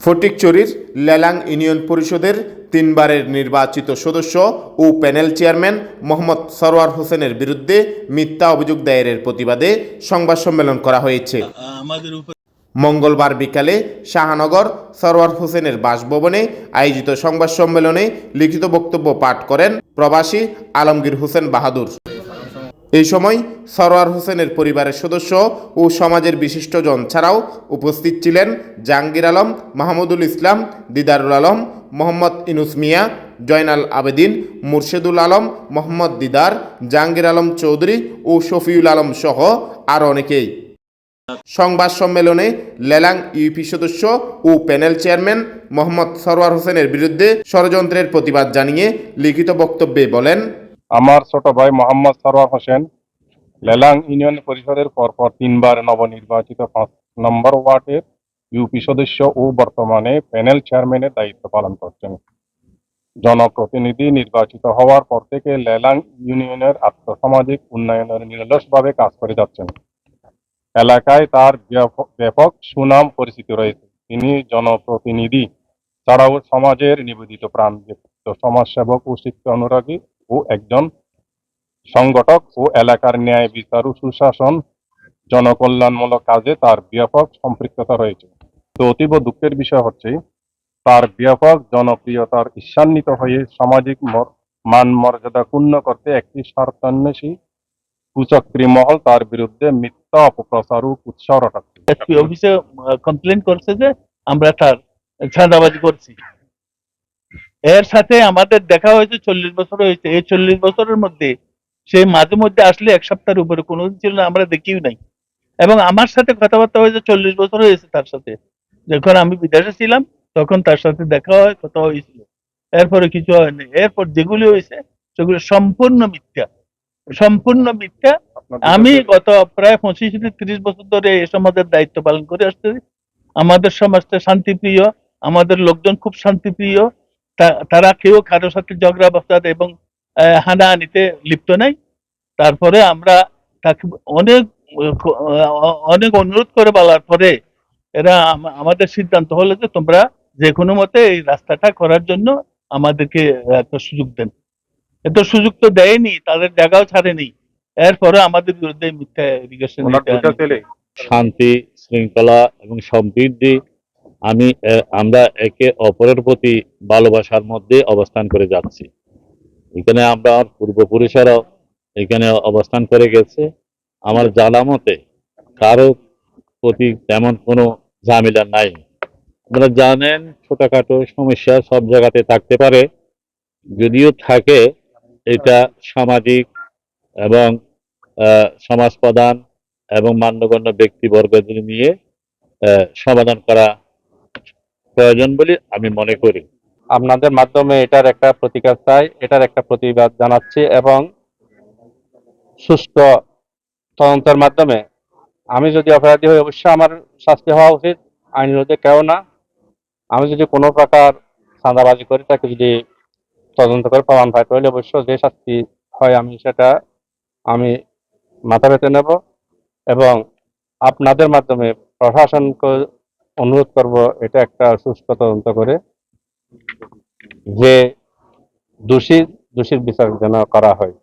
ফটিকচুরির Lelang union পরিষদের তিনবারের নির্বাচিত সদস্য ও প্যানেল চেয়ারম্যান মোহাম্মদ সরওয়ার হোসেনের বিরুদ্ধে মিথ্যা অভিযোগ দায়েরের প্রতিবাদে সংবাদ সম্মেলন করা হয়েছে। মঙ্গলবার বিকালে শাহানগর সরওয়ার হোসেনের বাসভবনে আয়োজিত সংবাদ সম্মেলনে লিখিত বক্তব্য পাঠ করেন প্রবাসী আলমগীর হোসেন বাহাদুর। এই সময় সরওয়ার হোসেনের পরিবারের সদস্য ও সমাজের বিশিষ্টজন ছাড়াও উপস্থিত ছিলেন জাহাঙ্গীর আলম, মাহমুদুল ইসলাম, দিদারুল আলম, মোহাম্মদ ইনুস মিয়া, জয়নাল আবেদিন, মুর্শেদুল আলম, মোহাম্মদ দিদার, জাহাঙ্গীর আলম চৌধুরী ও শফিউল আলম সহ আরও অনেকেই। সংবাদ সম্মেলনে লেলাং ইউপি সদস্য ও প্যানেল চেয়ারম্যান মোহাম্মদ সরোয়ার হোসেনের বিরুদ্ধে ষড়যন্ত্রের প্রতিবাদ জানিয়ে লিখিত বক্তব্যে বলেন আমার ছোট ভাই মোহাম্মদ সরওয়ার হোসেন, লেলাং ইউনিয়ন পরিষদের পরপর তিনবার নবনির্বাচিত পাঁচ নম্বর ওয়ার্ডের ইউপি সদস্য ও বর্তমানে প্যানেল চেয়ারম্যানের দায়িত্ব পালন করছেন। জনপ্রতিনিধি নির্বাচিত হওয়ার পর থেকে লেলাং ইউনিয়নের আর্থসামাজিক উন্নয়নের নিরলসভাবে কাজ করে যাচ্ছেন। এলাকায় তার ব্যাপক- সুনাম পরিচিতি রয়েছে। তিনি জনপ্রতিনিধি ছাড়াও সমাজের নিবেদিত প্রাণ সমাজসেবক ও শিক্ষা অনুরাগী ও একজন সংগঠক ও এলাকার ন্যায় বিচার ও সুশাসন জনকল্যাণমূলক কাজে তার ব্যাপক সম্পৃক্ততা রয়েছে। তো অতীব দুঃখের বিষয় হচ্ছে, তার ব্যাপক জনপ্রিয়তার ঈর্ষান্বিত হয়ে সামাজিক মান মর্যাদা ক্ষুণ্ণ করতে একটি স্বার্থান্বেষী কুচক্রী মহল তার বিরুদ্ধে মিথ্যা অপপ্রচার ও উৎসাহ রটাচ্ছে। এসপি অফিসে কমপ্লেন করছে যে আমরা তার ছাঁদাবাজি করছি। এর সাথে আমাদের দেখা হয়েছে চল্লিশ বছর হয়েছে। এই চল্লিশ বছরের মধ্যে সে মাঝে মধ্যে আসলে এক সপ্তাহের উপরে কোনোদিন ছিল না আমরা দেখিও নাই। এবং আমার সাথে কথাবার্তা হয়েছে চল্লিশ বছর হয়েছে তার সাথে। যখন আমি বিদেশে ছিলাম তখন তার সাথে দেখা হয় কথা হয়েছিল। এরপরে কিছু হয়নি এরপর যেগুলি হয়েছে সেগুলো সম্পূর্ণ মিথ্যা। সম্পূর্ণ মিথ্যা। আমি গত প্রায় পঁচিশ থেকে ত্রিশ বছর ধরে এই সমাজের দায়িত্ব পালন করে আসতেছি। আমাদের সমাজটা শান্তিপ্রিয়। আমাদের লোকজন খুব শান্তিপ্রিয়। তারা কেউ কারোর সাথে ঝগড়া বাসাদ এবং হানাহানিতে লিপ্ত নাই। তারপরে আমরা তাকে অনেক অনেক অনুরোধ করে বলার পরে এরা আমাদের সিদ্ধান্ত হলো যে তোমরা যে কোনো মতে এই রাস্তাটা করার জন্য আমাদেরকে একটা সুযোগ দেন। এত সুযোগ তো দেয়নি তাদের জায়গাও ছাড়েনি। এরপরে আমাদের বিরুদ্ধে মিথ্যা শান্তি শৃঙ্খলা এবং সমৃদ্ধি আমি আমরা একে অপরের প্রতি ভালোবাসার মধ্যে অবস্থান করে যাচ্ছি। এখানে আমরা পূর্বপুরুষেরাও এখানে অবস্থান করে গেছে। আমার জানা মতে কারও প্রতি তেমন কোনো ঝামেলা নাই। আপনারা জানেন, ছোটখাটো সমস্যা সব জায়গাতে থাকতে পারে। যদিও থাকে, এটা সামাজিক এবং সমাজ প্রধান এবং মান্যগণ্য ব্যক্তিবর্গদের নিয়ে সমাধান করা প্রয়োজন বলে আমি মনে করি। আপনাদের মাধ্যমে এটার একটা প্রতিকার চাই, এটার একটা প্রতিবাদ জানাচ্ছি এবং সুষ্ঠু তদন্তের মাধ্যমে আমি যদি অপরাধী হই, অবশ্যই আমার শাস্তি হওয়া উচিত, আইন বিরুদ্ধে কেউ না। আমি যদি কোনো প্রকার চাঁদাবাজি করি, তাকে যদি তদন্ত করে প্রমাণ পাই, তাহলে অবশ্যই যে শাস্তি হয় আমি সেটা আমি মাথা পেতে নেব এবং আপনাদের মাধ্যমে প্রশাসনকে অনুরোধ করব এটা একটা সুষ্ঠু তদন্ত করে যে দোষী দোষীর বিচার যেন করা হয়।